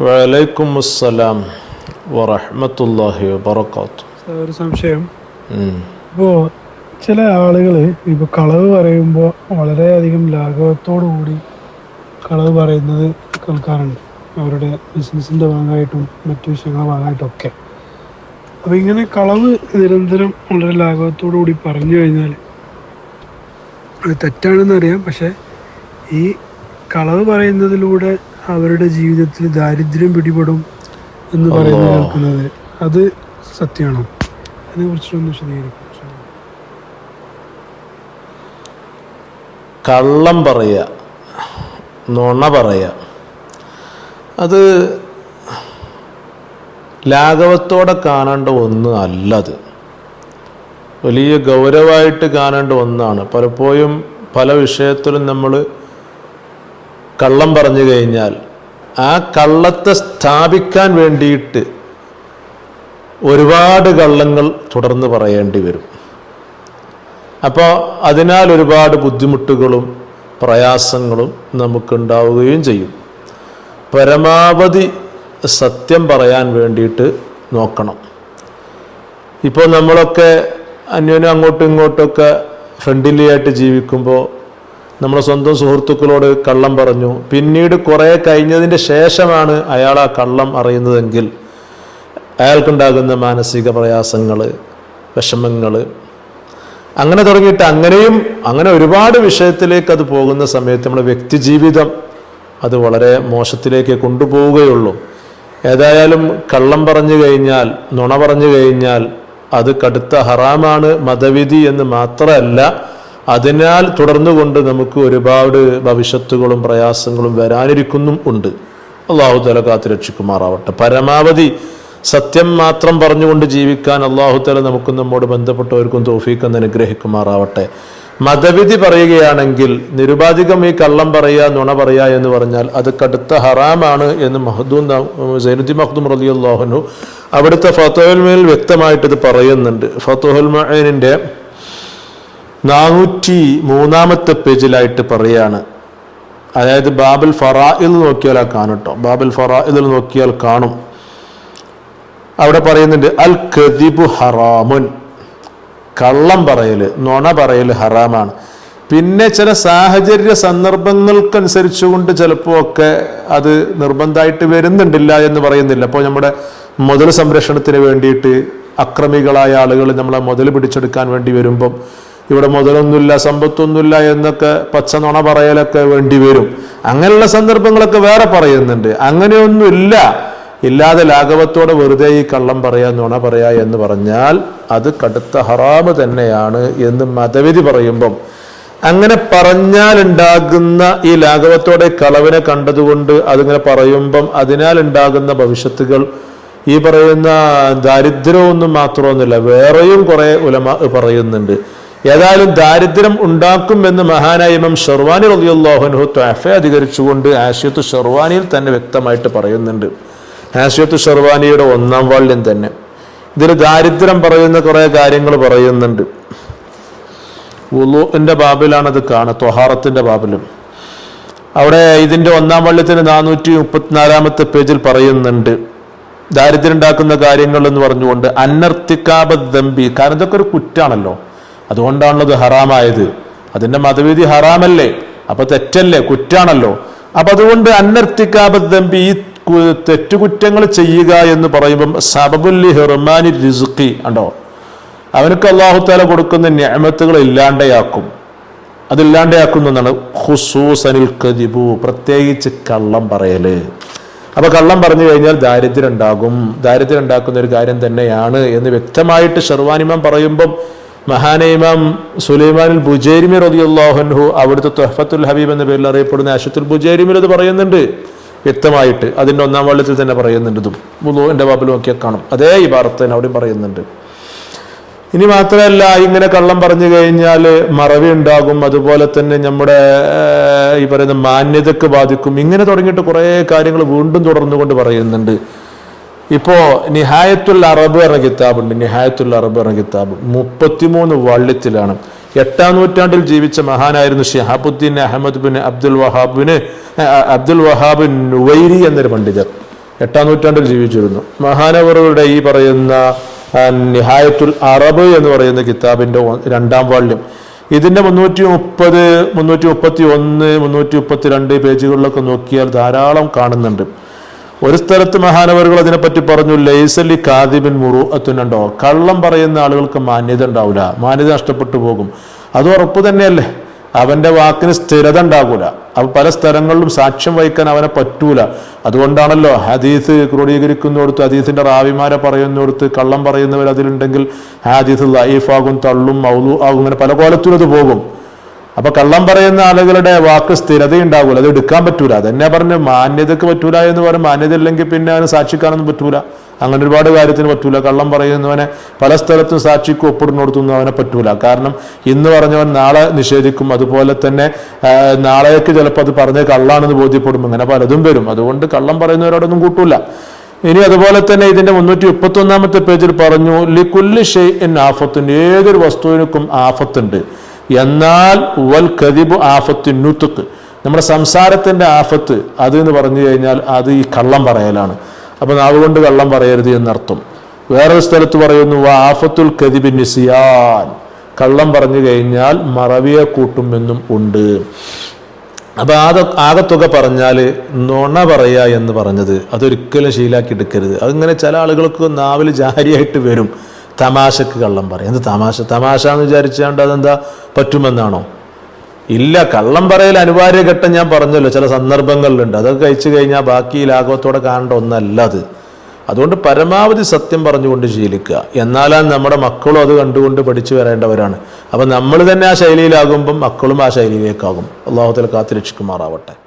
വലൈക്കും അസ്സലാം വറഹ്മത്തുള്ളാഹി വബറകാത്തു ഒരു സംശയം. ഇപ്പോൾ ചില ആളുകൾ ഇപ്പോൾ കളവ് പറയുമ്പോൾ വളരെയധികം ലാഘവത്തോടു കൂടി കളവ് പറയുന്നത് കേൾക്കാറുണ്ട്. അവരുടെ ബിസിനസ്സിന്റെ ഭാഗമായിട്ടും മറ്റു വിഷയങ്ങളുടെ ഭാഗമായിട്ടും ഒക്കെ അപ്പോൾ ഇങ്ങനെ കളവ് നിരന്തരം വളരെ ലാഘവത്തോടു കൂടി പറഞ്ഞു കഴിഞ്ഞാൽ അത് തെറ്റാണെന്നറിയാം. പക്ഷേ ഈ കളവ് പറയുന്നതിലൂടെ അവരുടെ ജീവിതത്തിൽ ദാരിദ്ര്യം പിടിപെടും എന്ന് പറയുന്നത് കേൾക്കുന്നത് അത് സത്യമാണോ? അതിനെ കുറിച്ചൊന്ന് വിശദീകരിക്കും. കള്ളം പറയുക നുണ പറയുക. അത് ലാഘവത്തോടെ കാണേണ്ട ഒന്ന് അല്ലത്. വലിയ ഗൗരവമായിട്ട് കാണേണ്ട ഒന്നാണ്. പലപ്പോഴും പല വിഷയത്തിലും നമ്മൾ കള്ളം പറഞ്ഞു കഴിഞ്ഞാൽ ആ കള്ളത്തെ സ്ഥാപിക്കാൻ വേണ്ടിയിട്ട് ഒരുപാട് കള്ളങ്ങൾ തുടർന്ന് പറയേണ്ടി വരും. അപ്പോൾ അതിനാൽ ഒരുപാട് ബുദ്ധിമുട്ടുകളും പ്രയാസങ്ങളും നമുക്കുണ്ടാവുകയും ചെയ്യും. പരമാവധി സത്യം പറയാൻ വേണ്ടിയിട്ട് നോക്കണം. ഇപ്പോൾ നമ്മളൊക്കെ അന്യോന്യം അങ്ങോട്ടും ഇങ്ങോട്ടൊക്കെ ഫ്രണ്ട്ലി ആയിട്ട് ജീവിക്കുമ്പോൾ നമ്മുടെ സ്വന്തം സുഹൃത്തുക്കളോട് കള്ളം പറഞ്ഞു. പിന്നീട് കുറേ കഴിഞ്ഞതിന്റെ ശേഷമാണ് അയാൾ ആ കള്ളം അറിയുന്നതെങ്കിൽ അയാൾക്കുണ്ടാകുന്ന മാനസിക പ്രയാസങ്ങൾ വിഷമങ്ങൾ. അങ്ങനെ തുടങ്ങിയിട്ട് അങ്ങനെയും അങ്ങനെ ഒരുപാട് വിഷയത്തിലേക്ക് അത് പോകുന്ന സമയത്ത് നമ്മുടെ വ്യക്തിജീവിതം അത് വളരെ മോശത്തിലേക്ക് കൊണ്ടുപോവുകയുള്ളൂ. ഏതായാലും കള്ളം പറഞ്ഞു കഴിഞ്ഞാൽ നുണ പറഞ്ഞു കഴിഞ്ഞാൽ അത് കടുത്ത ഹറാമാണ് മതവിധി എന്ന് മാത്രമല്ല അതിനാൽ തുടർന്നുകൊണ്ട് നമുക്ക് ഒരുപാട് ഭവിഷ്യത്തുകളും പ്രയാസങ്ങളും വരാനിരിക്കുന്നും ഉണ്ട്. അള്ളാഹു തല കാത്തു രക്ഷിക്കുമാറാവട്ടെ. പരമാവധി സത്യം മാത്രം പറഞ്ഞുകൊണ്ട് ജീവിക്കാൻ അള്ളാഹു തല നമുക്ക് നമ്മോട് ബന്ധപ്പെട്ടവർക്കും തോഫീക്ക് എന്ന് അനുഗ്രഹിക്കുമാറാവട്ടെ. മതവിധി പറയുകയാണെങ്കിൽ നിരുപാധികം ഈ കള്ളം പറയുക നുണ പറയുക എന്ന് പറഞ്ഞാൽ അത് കടുത്ത ഹറാമാണ് എന്ന് മഹദൂൻ സൈനുദ്ദീൻ മഹദൂം റലി അള്ളാഹുനു അവിടുത്തെ ഫത്തോഹുൽ മേൽ വ്യക്തമായിട്ട് ഇത് പറയുന്നുണ്ട്. ഫത്തോഹുൽ മഹനിന്റെ നാനൂറ്റി മൂന്നാമത്തെ പേജിലായിട്ട് പറയാണ്. അതായത് ബാബുൽ ഫറായിൽ നോക്കിയാൽ ആ കാണും കേട്ടോ ബാബുൽ ഫറായിൽ നോക്കിയാൽ കാണും. അവിടെ പറയുന്നുണ്ട് അൽ കദിബു ഹറാമുൻ. കള്ളം പറയൽ നുണ പറയൽ ഹറാമാണ്. പിന്നെ ചില സാഹചര്യ സന്ദർഭങ്ങൾക്കനുസരിച്ചുകൊണ്ട് ചിലപ്പോൾ ഒക്കെ അത് നിർബന്ധമായിട്ട് വരുന്നുണ്ടില്ല എന്ന് പറയുന്നില്ല. അപ്പോൾ നമ്മുടെ മുതൽ സംരക്ഷണത്തിന് വേണ്ടിയിട്ട് അക്രമികളായ ആളുകൾ നമ്മളെ മുതൽ പിടിച്ചെടുക്കാൻ വേണ്ടി വരുമ്പം ഇവിടെ മുതലൊന്നുമില്ല സമ്പത്തൊന്നുമില്ല എന്നൊക്കെ പച്ച നുണ പറയലൊക്കെ വേണ്ടി വരും. അങ്ങനെയുള്ള സന്ദർഭങ്ങളൊക്കെ വേറെ പറയുന്നുണ്ട്. അങ്ങനെയൊന്നുമില്ല. ഇല്ലാതെ ലാഘവത്തോടെ വെറുതെ ഈ കള്ളം പറയാ നുണ പറയാ എന്ന് പറഞ്ഞാൽ അത് കടുത്ത ഹറാമ് തന്നെയാണ് എന്ന് മതവിധി പറയുമ്പം. അങ്ങനെ പറഞ്ഞാൽ ഉണ്ടാകുന്ന ഈ ലാഘവത്തോടെ കളവിനെ കണ്ടതുകൊണ്ട് അതിങ്ങനെ പറയുമ്പം അതിനാൽ ഉണ്ടാകുന്ന ഭവിഷ്യത്തുകൾ ഈ പറയുന്ന ദാരിദ്ര്യമൊന്നും മാത്രമൊന്നുമില്ല. വേറെയും കുറെ ഉലമ പറയുന്നുണ്ട്. ഏതായാലും ദാരിദ്ര്യം ഉണ്ടാക്കും എന്ന് മഹാനായ ഇമാം ഷെർവാനി റളിയല്ലാഹുൻഹു ത്വാഫെ അധികരിച്ചുകൊണ്ട് ആഷിയത്ത് ഷെർവാനിയിൽ തന്നെ വ്യക്തമായിട്ട് പറയുന്നുണ്ട്. ആഷിയത്ത് ഷെർവാനിയുടെ ഒന്നാം വാള്യം തന്നെ. ഇതിൽ ദാരിദ്ര്യം പറയുന്ന കുറെ കാര്യങ്ങൾ പറയുന്നുണ്ട്. ഉളുവിന്റെ ബാബിലാണത് കാണുക ത്വഹാറത്തിന്റെ ബാബിലും. അവിടെ ഇതിന്റെ ഒന്നാം വള്ളത്തിന് നാനൂറ്റി മുപ്പത്തിനാലാമത്തെ പേജിൽ പറയുന്നുണ്ട്. ദാരിദ്ര്യം ഉണ്ടാക്കുന്ന കാര്യങ്ങൾ എന്ന് പറഞ്ഞുകൊണ്ട് അന്നർത്തിക്കാബ ദമ്പി കാരണം ഇതൊക്കെ ഒരു കുറ്റാണല്ലോ. അതുകൊണ്ടാണല്ലോ ഇത് ഹറാമായത്. അതിന്റെ മതവിധി ഹറാമല്ലേ? അപ്പൊ തെറ്റല്ലേ? കുറ്റാണല്ലോ. അപ്പൊ അതുകൊണ്ട് അന്നർത്തിക്കാബ ദമ്പി ഈ തെറ്റുകുറ്റങ്ങൾ ചെയ്യുക എന്ന് പറയുമ്പം സബബുല്ലി ഹെർമാനി റിസുഖി ഉണ്ടോ അവനക്ക് അള്ളാഹുത്താല കൊടുക്കുന്ന ഞാമത്തുകൾ ഇല്ലാണ്ടയാക്കും. അതില്ലാണ്ടയാക്കുന്നതാണ് ഹുസൂസനിൽ കദിബു പ്രത്യേകിച്ച് കള്ളം പറയൽ. അപ്പൊ കള്ളം പറഞ്ഞു കഴിഞ്ഞാൽ ദാരിദ്ര്യം ഉണ്ടാകും ദാരിദ്ര്യം ഉണ്ടാക്കുന്ന ഒരു കാര്യം തന്നെയാണ് എന്ന് വ്യക്തമായിട്ട് ഷെർവാനിമം പറയുമ്പം മഹാനയിമാം സുലൈമാനുൽ ബുജേരിമി റതിയുള്ളാഹുൻഹു അവിടുത്തെ തൊഹഫത്തുൽ ഹബീബ് എന്ന പേരിൽ അറിയപ്പെടുന്ന ആഷത്തുൽ ബുജേരിമിൽ അത് പറയുന്നുണ്ട്. വ്യക്തമായിട്ട് അതിന്റെ ഒന്നാം വള്ളത്തിൽ തന്നെ പറയുന്നുണ്ട്. ഇതും മുഴുവന്റെ ബാബിൽ നോക്കിയാൽ കാണും. അതേ ഈ വാർത്ത അവിടെയും പറയുന്നുണ്ട്. ഇനി മാത്രമല്ല ഇങ്ങനെ കള്ളം പറഞ്ഞു കഴിഞ്ഞാൽ മറവി ഉണ്ടാകും. അതുപോലെ തന്നെ നമ്മുടെ ഈ പറയുന്ന മാന്യതക്ക് ബാധിക്കും. ഇങ്ങനെ തുടങ്ങിയിട്ട് കുറേ കാര്യങ്ങൾ വീണ്ടും തുടർന്നുകൊണ്ട് പറയുന്നുണ്ട്. ഇപ്പോ നിഹായത്തുൽ അറബ് എന്ന കിതാബുണ്ട്. നിഹായത്തുൽ അറബ് എന്ന കിതാബ് മുപ്പത്തിമൂന്ന് വള്ളിത്തിലാണ്. എട്ടാം നൂറ്റാണ്ടിൽ ജീവിച്ച മഹാനായിരുന്നു ഷിഹാബുദ്ദീൻ അഹമ്മദ് ബിൻ അബ്ദുൽ വഹാബിന് അബ്ദുൽ വഹാബ് നുവൈരി എന്നൊരു പണ്ഡിതർ എട്ടാം നൂറ്റാണ്ടിൽ ജീവിച്ചിരുന്നു. മഹാനവറുടെ ഈ പറയുന്ന നിഹായത്തുൽ അറബ് എന്ന് പറയുന്ന കിതാബിന്റെ രണ്ടാം വാള്യം ഇതിന്റെ മുന്നൂറ്റി മുപ്പത് മുന്നൂറ്റി മുപ്പത്തി ഒന്ന് മുന്നൂറ്റി മുപ്പത്തി രണ്ട് പേജുകളിലൊക്കെ നോക്കിയാൽ ധാരാളം കാണുന്നുണ്ട്. ഒരു സ്ഥലത്ത് മഹാനവറുകൾ അതിനെപ്പറ്റി പറഞ്ഞു ലൈസലി കാദിബിൻ മുറു അത്തുനുണ്ടോ കള്ളം പറയുന്ന ആളുകൾക്ക് മാന്യത ഉണ്ടാവില്ല മാന്യത നഷ്ടപ്പെട്ടു പോകും. അത് ഉറപ്പ് തന്നെയല്ലേ? അവന്റെ വാക്കിന് സ്ഥിരത ഉണ്ടാകൂല. അവ പല സ്ഥലങ്ങളിലും സാക്ഷ്യം വഹിക്കാൻ അവനെ പറ്റൂല. അതുകൊണ്ടാണല്ലോ ഹദീസ് ക്രോഡീകരിക്കുന്നിടത്ത് ഹദീസിന്റെ റാവിമാരെ പറയുന്നിടത്ത് കള്ളം പറയുന്നവർ അതിലുണ്ടെങ്കിൽ ഹദീസ് ലൈഫാകും തള്ളും മൗലു ആകും ഇങ്ങനെ പല കോലത്തിലും അത് പോകും. അപ്പൊ കള്ളം പറയുന്ന ആളുകളുടെ വാക്ക് സ്ഥിരത ഉണ്ടാകൂല അത് എടുക്കാൻ പറ്റൂല. അതെന്നെ പറഞ്ഞു മാന്യതക്ക് പറ്റൂല എന്ന് പറഞ്ഞു മാന്യത ഇല്ലെങ്കിൽ പിന്നെ അവന് സാക്ഷിക്കാനൊന്നും പറ്റൂല. അങ്ങനെ ഒരുപാട് കാര്യത്തിന് പറ്റൂല. കള്ളം പറയുന്നവനെ പല സ്ഥലത്തും സാക്ഷിക്ക് ഒപ്പിടുന്നിടത്തൊന്നും അവനെ പറ്റൂല. കാരണം ഇന്ന് പറഞ്ഞവൻ നാളെ നിഷേധിക്കും. അതുപോലെ തന്നെ നാളേക്ക് ചിലപ്പോൾ അത് പറഞ്ഞ കള്ളാണെന്ന് ബോധ്യപ്പെടും. അങ്ങനെ പലതും വരും. അതുകൊണ്ട് കള്ളം പറയുന്നവരോടൊന്നും കൂട്ടൂല. ഇനി അതുപോലെ തന്നെ ഇതിന്റെ മുന്നൂറ്റി മുപ്പത്തി ഒന്നാമത്തെ പേജിൽ പറഞ്ഞു ലിക്കുല്ലി എൻ ആഫത്തുണ്ട് ഏതൊരു വസ്തുവിനും ആഫത്തുണ്ട്. എന്നാൽ വൽ കതിബ് ആഫത്ത് നുത്തുക്ക് നമ്മുടെ സംസാരത്തിന്റെ ആഫത്ത് അത് എന്ന് പറഞ്ഞു കഴിഞ്ഞാൽ അത് ഈ കള്ളം പറയലാണ്. അപ്പം നാവ് കള്ളം പറയരുത് എന്നർത്ഥം. വേറൊരു സ്ഥലത്ത് പറയുന്നു "വ ആഫത്തുൽ കതിബ് നിസിയാൻ. കള്ളം പറഞ്ഞു കഴിഞ്ഞാൽ മറവിയെ കൂട്ടുമെന്നും ഉണ്ട്. അപ്പോൾ ആകെ ആകത്തുക പറഞ്ഞാൽ നുണ പറയുക എന്ന് പറഞ്ഞത് അതൊരിക്കലും ശീലാക്കി എടുക്കരുത്. അതിങ്ങനെ ചില ആളുകൾക്ക് നാവിൽ ജാരിയായിട്ട് വരും. തമാശക്ക് കള്ളം പറയും. എന്ത് തമാശ? തമാശ എന്ന് വിചാരിച്ചാണ്ട് അതെന്താ? പറ്റുമെന്നാണോ? ഇല്ല കള്ളം പറയൽ അനിവാര്യ ഘട്ടം ഞാൻ പറഞ്ഞല്ലോ. ചില സന്ദർഭങ്ങളിലുണ്ട്. അതൊക്കെ കഴിച്ചു കഴിഞ്ഞാൽ ബാക്കി ലാഘവത്തോടെ കാണേണ്ട ഒന്നല്ല അത്. അതുകൊണ്ട് പരമാവധി സത്യം പറഞ്ഞുകൊണ്ട് ശീലിക്കുക. എന്നാലാണ് നമ്മുടെ മക്കളും അത് കണ്ടുകൊണ്ട് പഠിച്ചു വരേണ്ടവരാണ്. അപ്പം നമ്മൾ തന്നെ ആ ശൈലിയിലാകുമ്പം മക്കളും ആ ശൈലിയിലേക്കാകും. അള്ളാഹുത്തിൽ കാത്തിരക്ഷിക്കുമാറാവട്ടെ